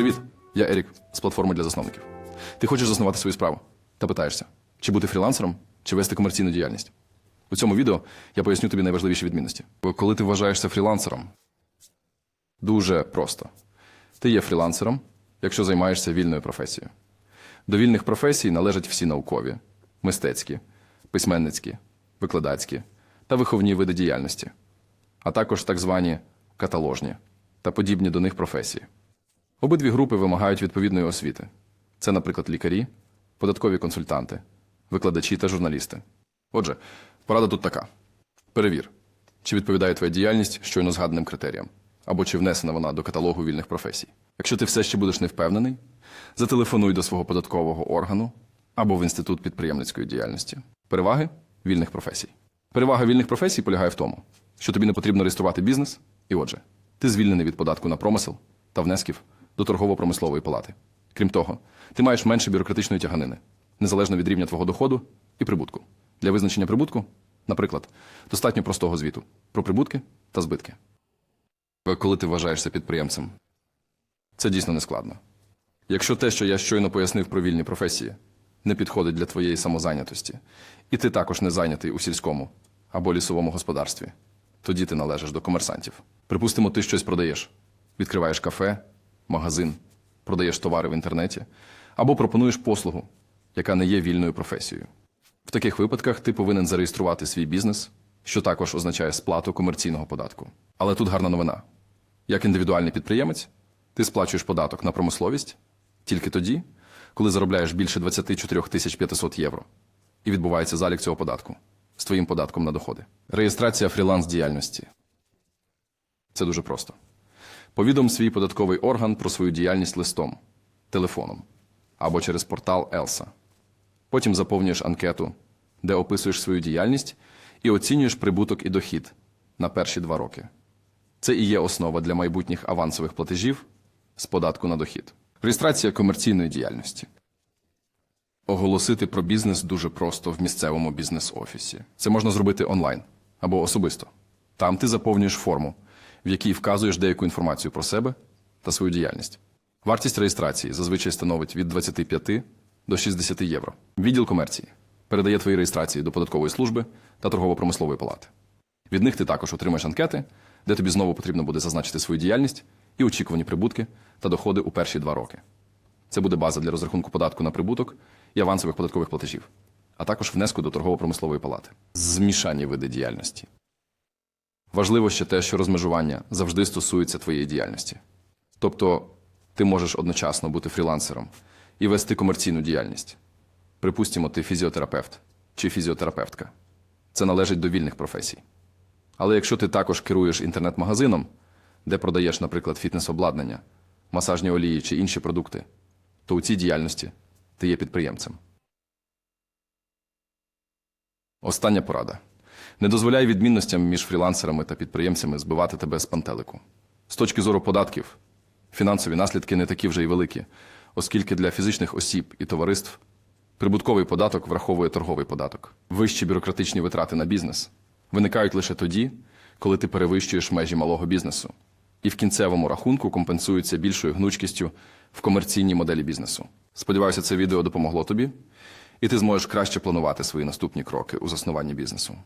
Привіт, я Ерік з платформи для засновників. Ти хочеш заснувати свою справу та питаєшся, чи бути фрілансером, чи вести комерційну діяльність. У цьому відео я поясню тобі найважливіші відмінності. Бо Коли ти вважаєшся фрілансером, дуже просто. Ти є фрілансером, якщо займаєшся вільною професією. До вільних професій належать всі наукові, мистецькі, письменницькі, викладацькі та виховні види діяльності, а також так звані каталожні та подібні до них професії. Обидві групи вимагають відповідної освіти. Це, наприклад, лікарі, податкові консультанти, викладачі та журналісти. Отже, порада тут така: перевір, чи відповідає твоя діяльність щойно згаданим критеріям, або чи внесена вона до каталогу вільних професій. Якщо ти все ще будеш не впевнений, зателефонуй до свого податкового органу або в інститут підприємницької діяльності. Переваги вільних професій. Перевага вільних професій полягає в тому, що тобі не потрібно реєструвати бізнес, і отже, ти звільнений від податку на промисел та внесків до торгово-промислової палати. Крім того, ти маєш менше бюрократичної тяганини, незалежно від рівня твого доходу і прибутку. Для визначення прибутку, наприклад, достатньо простого звіту про прибутки та збитки. Коли ти вважаєшся підприємцем, це дійсно не складно. Якщо те, що я щойно пояснив про вільні професії, не підходить для твоєї самозайнятості, і ти також не зайнятий у сільському або лісовому господарстві, тоді ти належиш до комерсантів. Припустимо, ти щось продаєш, відкриваєш кафе, магазин, продаєш товари в інтернеті або пропонуєш послугу, яка не є вільною професією. В таких випадках ти повинен зареєструвати свій бізнес, що також означає сплату комерційного податку. Але тут гарна новина. Як індивідуальний підприємець, ти сплачуєш податок на промисловість тільки тоді, коли заробляєш більше 24 тисяч 500 євро, і відбувається залік цього податку з твоїм податком на доходи. Реєстрація фріланс діяльності. Це дуже просто. Повідом свій податковий орган про свою діяльність листом, телефоном або через портал Елса. Потім заповнюєш анкету, де описуєш свою діяльність і оцінюєш прибуток і дохід на перші два роки. Це і є основа для майбутніх авансових платежів з податку на дохід. Реєстрація комерційної діяльності. Оголосити про бізнес дуже просто в місцевому бізнес-офісі. Це можна зробити онлайн або особисто. Там ти заповнюєш форму, в якій вказуєш деяку інформацію про себе та свою діяльність. Вартість реєстрації зазвичай становить від 25 до 60 євро. Відділ комерції передає твої реєстрації до податкової служби та торгово-промислової палати. Від них ти також отримаєш анкети, де тобі знову потрібно буде зазначити свою діяльність і очікувані прибутки та доходи у перші два роки. Це буде база для розрахунку податку на прибуток і авансових податкових платежів, а також внеску до торгово-промислової палати. Змішані види діяльності. Важливо ще те, що розмежування завжди стосується твоєї діяльності. Тобто ти можеш одночасно бути фрілансером і вести комерційну діяльність. Припустимо, ти фізіотерапевт чи фізіотерапевтка. Це належить до вільних професій. Але якщо ти також керуєш інтернет-магазином, де продаєш, наприклад, фітнес-обладнання, масажні олії чи інші продукти, то у цій діяльності ти є підприємцем. Остання порада. Не дозволяй відмінностям між фрілансерами та підприємцями збивати тебе з пантелику. З точки зору податків, фінансові наслідки не такі вже й великі, оскільки для фізичних осіб і товариств прибутковий податок враховує торговий податок. Вищі бюрократичні витрати на бізнес виникають лише тоді, коли ти перевищуєш межі малого бізнесу, і в кінцевому рахунку компенсуються більшою гнучкістю в комерційній моделі бізнесу. Сподіваюся, це відео допомогло тобі, і ти зможеш краще планувати свої наступні кроки у заснуванні бізнесу.